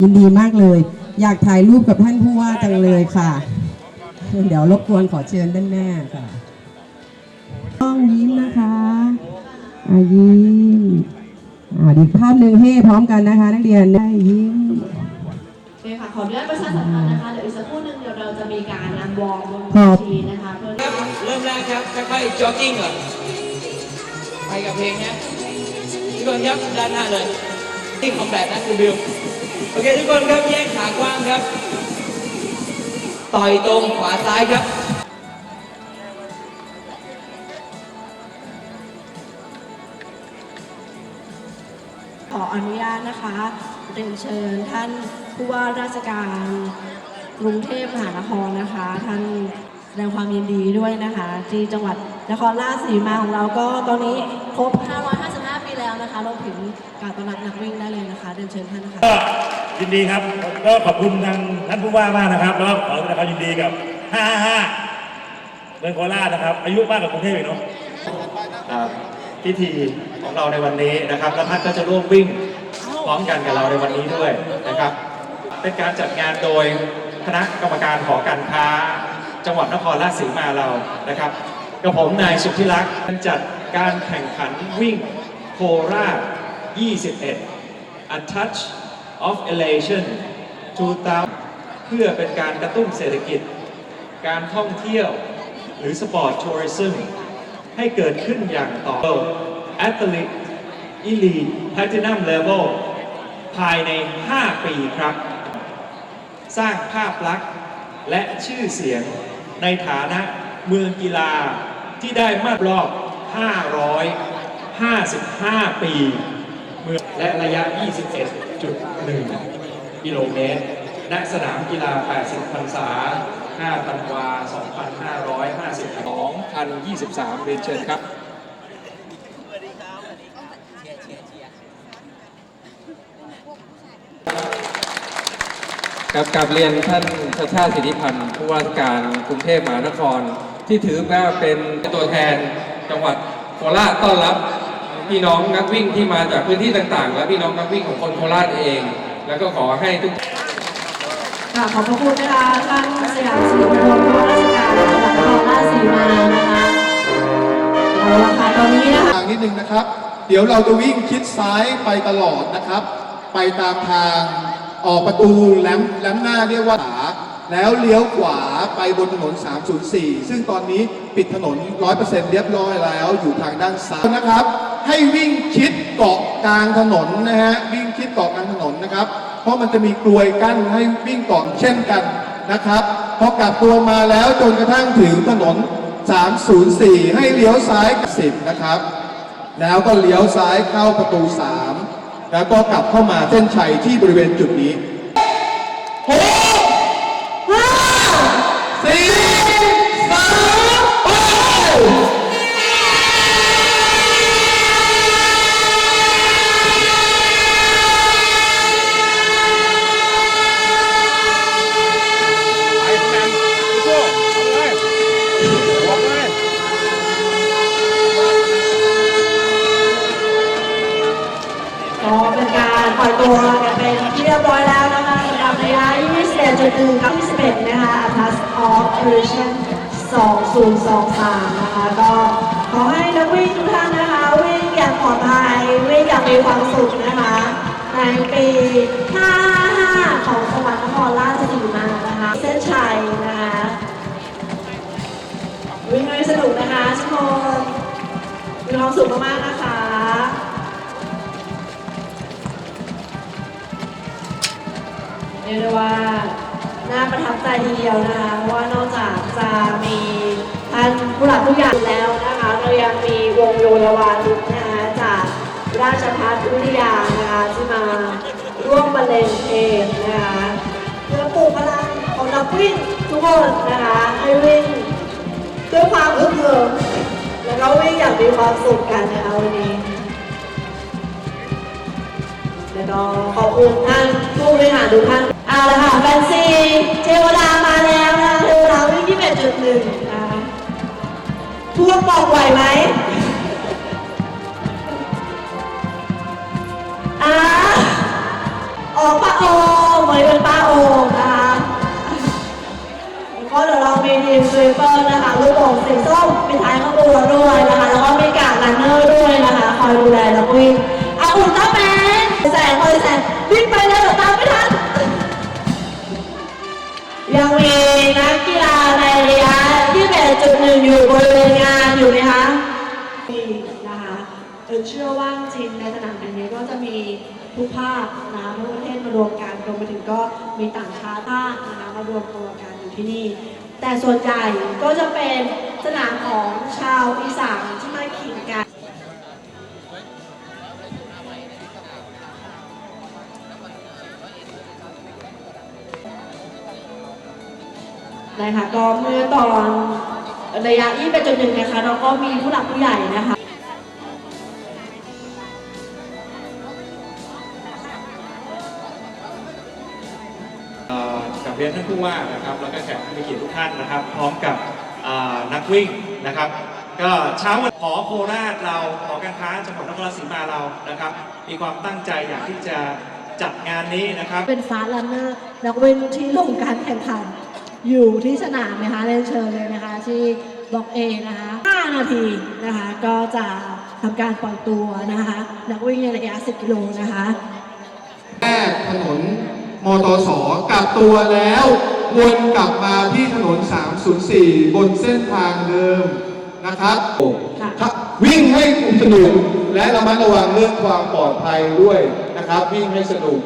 ยินดีมากเลย อยากถ่ายรูปกับท่านผู้ว่าจังเลยค่ะ เดี๋ยวรบกวนขอเชิญด้านหน้าค่ะ ต้องยิ้มนะคะอายิ้มอ่าดีกภาพหนึ่งให้พร้อมกันนะคะ นักเรียนได้ยิ้มโอเคค่ะขออนุญาตประชาสัมพันธ์นะคะเดี๋ยวอีกสักครู่หนึงเดี๋ยวเราจะมีการนำวอร์มบนเวทีนะคะเพื่อ ครับเริ่มแรกครับค่อยๆจ็อกกิ้งก่อนไปกับเพลงเนี้ยทุกคนครับด้านหน้าเลยนี่ของแบบนะคุณบิว โอเคทุกคนครับแยกขากว้างครับ ต่อยตรงขวาซ้ายครับขออนุญาตนะคะเรียนเชิญท่านผู้ว่าราชการกรุงเทพมหานครนะคะ ท่านแสดงความยินดีด้วยนะคะ ที่จังหวัดนครราชสีมาของเราก็ตอนนี้ครบ 555 ปีแล้วนะคะรวมถึงการต้อนรับนักวิ่งได้เลยนะคะเรียนเชิญท่านนะคะ ยินดีครับ ก็ขอบคุณทางท่านผู้ว่ามากนะครับ แล้วก็ขอแสดงความยินดีกับ 555เมืองโคราชนะครับ อายุมากกว่ากรุงเทพอีกเนาะอ่าพิธีของเราในวันนี้นะครับแล้วท่านก็จะร่วมวิ่งพร้อมกันกับเราในวันนี้ด้วยนะครับ เป็นการจัดงานโดยคณะกรรมการหอการค้า จังหวัดนครราชสีมาเรานะครับกับผมนายสุทธิรักษ์จัดการแข่งขันวิ่งโคราช 21 A Touch of Elation 2000เพื่อเป็นการกระตุ้นเศรษฐกิจ การท่องเที่ยวหรือสปอร์ตทัวริซึมให้เกิดขึ้นอย่างต่อเนื่อง Athlete Elite Platinum Level ภายใน 5 ปีครับ สร้างภาพลักษณ์และชื่อเสียงในฐานะเมืองกีฬาที่ได้มารอบ 555 ปี เมืองและระยะ 21.1 กิโลเมตร ณ สนามกีฬา 80 พรรษา 5 ธันวา 2552 2023 เรียนเชิญครับกับกับเรียนท่านชาชาติสิทธิพันธ์ผู้ว่าราชการกรุงเทพมหานคร ที่ถือว่าเป็นตัวแทนจังหวัดโคราชต้อนรับ พี่น้องนักวิ่งที่มาจากพื้นที่ต่างๆ และพี่น้องนักวิ่งของคนโคราชเอง แล้วก็ขอให้ทุกค่ะขอบพระคุณนะคะท่านสยามศิริพงศ์ผู้ว่าราชการจังหวัดนครราชสีมานะคะเอาละค่ะตอนนี้นะคะทางนิดนึงนะครับ เดี๋ยวเราจะวิ่งชิดซ้ายไปตลอดนะครับ ไปตามทางออกประตูแหลมแหลมหน้าเรียกว่าขาแล้วเลี้ยวขวาไปบนถนน 304 ซึ่งตอนนี้ปิดถนน 100%เรียบร้อยแล้วอยู่ทางด้านซ้ายนะครับ ให้วิ่งชิดเกาะกลางถนนนะฮะวิ่งชิดเกาะกลางถนนนะครับ เพราะมันจะมีกลวยกั้นให้วิ่งเกาะเช่นกันนะครับพอกลับตัวมาแล้วจนกระทั่งถึงถนน 304 ให้เลี้ยวซ้าย10นะครับ แล้วก็เลี้ยวซ้ายเข้าประตู 3 แล้วก็กลับเข้ามาเส้นชัยที่บริเวณจุดนี้ 21.1กับ21นะคะ Atlas of Evolution 2023 นะคะ ก็ขอให้นักวิ่งทุกท่านนะคะ วิ่งอย่างปลอดภัย วิ่งอย่างมีความสุขนะคะ ในปี 55 ของจังหวัดนครราชสีมานะคะ เส้นชัยนะคะ วิ่งให้สนุกนะคะทุกคนมีความสุขมากๆนะคะเรียกได้ว่า น่าประทับใจทีเดียวนะคะเพราะว่านอกจากจะมีท่านผู้หลักผู้ใหญ่แล้วนะคะ เรายังมีวงโยธวาทิตนะคะจากราชภัฏวิทยานะคะที่มาร่วมบรรเลงเพลงนะคะเพื่อปลุกพลังของนักวิ่งทุกคนนะคะให้วิ่งด้วยความอึกเหิมแล้วก็วิ่งอย่างมีความสุขกันนะคะวันนี้ แล้วก็ขอบคุณท่านผู้บริหารทุกท่านเอาละค่ะแฟนซีเทวดามาแล้วนะเทวดาวิ่งที่เป็นจุดหนึ่งนะคะทั่วบอกไหวไหมอ่าออกปะออกนี้เป็นป้าโอนะคะแล้วก็เดี๋ยวเรามีทีมสวีปเปอร์นะคะลูกโป่งสีส้มปิดท้ายขบวนด้วยนะคะ แล้วก็มีการดรันเนอร์ด้วยนะคะ คอยดูแลแล้วก็วิ่งอะอุลตร้าแมน ยแสงวิ่งไปเลยเดี๋ยวตามไม่ทัน ยังมีนักกีฬาในระยะที่แปดจุดหนึ่งอยู่บริเวณงานอยู่ไหมคะมีนะคะเออเชื่อว่าจริงในสนามแห่งนี้ก็จะมีทุกภาคนะคะทุกประเทศมารวมกันรวมไปถึงก็มีต่างชาติบ้างนะคะมารวมตัวกันอยู่ที่นี่ แต่ส่วนใหญ่ก็จะเป็นสนามของชาวอีสานที่มาขิงกัน นะคะก็เมื่อตอนระยะที่เป็นจุดหนึ่งนะคะเราก็มีผู้หลักผู้ใหญ่นะคะเอ่อกับเรียนท่านผู้ว่านะครับแล้วก็แขกผู้มีเกียรติทุกท่านนะครับ พร้อมกับอ่านักวิ่งนะครับ ก็เช้าวันหอโคราชเราหอการค้าจังหวัดนครราชสีมาเรานะครับ มีความตั้งใจอยากที่จะจัดงานนี้นะครับ เป็นฟ้าลันเนอร์นักวิ่งที่ลงการแข่งขัน อยู่ที่สนามนะคะเรียนเชิญเลยนะคะที่บล็อกเอนะคะ 5 นาทีนะคะ ก็จะทำการปล่อยตัวนะคะ นักวิ่งในระยะ 10 กิโลนะคะแยกถนนมตสกลับตัวแล้ววนกลับมาที่ถนน 304 บนเส้นทางเดิมนะครับค่ะครับวิ่งให้สนุกและระมัดระวังเรื่องความปลอดภัยด้วยนะครับ วิ่งให้สนุก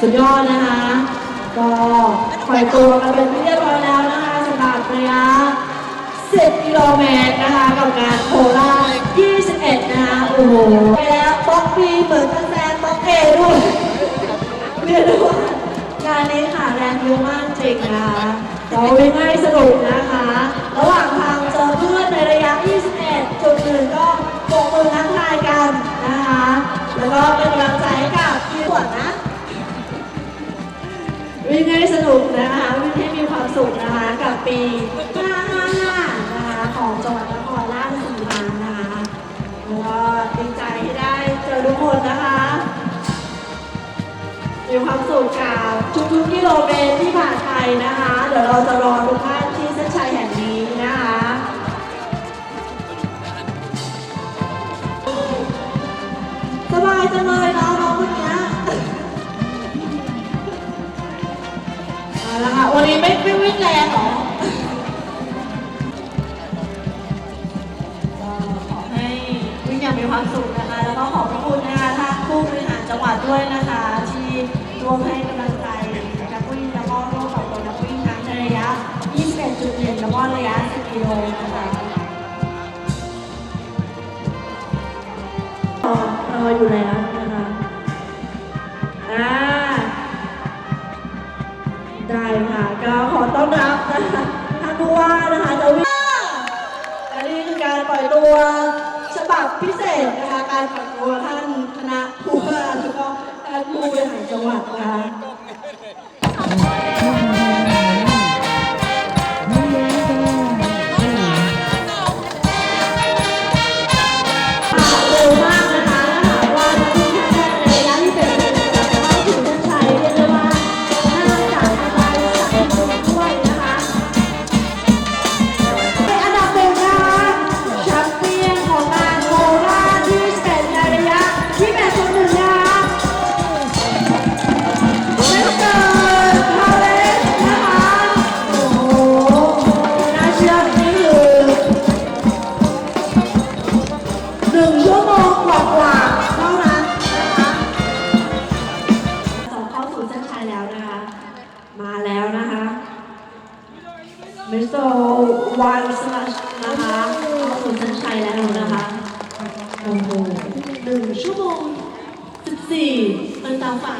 สุดยอดนะคะ ก็ปล่อยตัวกันเป็นที่เรียบร้อยแล้วนะคะสำหรับระยะ 10 กิโลเมตรนะคะ กับงานโคราช21 นะคะ โอ้โห ไปแล้วบล็อกบีเหมือนกันแซนบล็อกเอด้วย กได้ว่างานนี้ค่ะแรงเยอะมากจริงนะคะเราวิ่งให้สนุกนะคะ ระหว่างทางเจอเพื่อนในระยะ 21จุดหนึ่งก็โบกมือทักทายกันนะคะ แล้วก็เป็นกำลังใจกับพี่ขวดนะวิ่งให้สนุกนะคะวิ่งให้มีความสุขนะคะ กับปี 555 นะคะ ของจังหวัด มีความสุขกับทุกๆกิโลเมตรที่ผ่านไปนะคะ เดี๋ยวเราจะรอทุกท่านที่เส้นชัยแห่งนี้นะคะสบายจังเลยเนาะน้องคนนี้เอาละค่ะวันนี้ไม่ไม่วิ่งแรงหรอขอให้วิ่งอย่างมีความสุขนะคะ แล้วก็ขอบพระคุณนะคะทางผู้บริหารจังหวัดด้วยนะคะ ร่วมให้กำลังใจนักวิ่งแล้วก็ร่วมกับตัวนักวิ่งทั้งในระยะ 21.1 แล้วก็ระยะ 10 กิโลนะคะรออยู่แล้วนะคะอ่าได้ค่ะ ก็ขอต้อนรับนะคะท่านผู้ว่านะคะจะวิ่งและนี่คือการปล่อยตัวฉบับพิเศษนะคะ การปล่อยตัวท่านานผู้บริหารจังหวัดนะคะ วันสลัชนะคะเข้าสู่เส้นชัยแล้วนะคะโอ้โหหนึ่งชั่วโมงสิบสี่มันตามฝา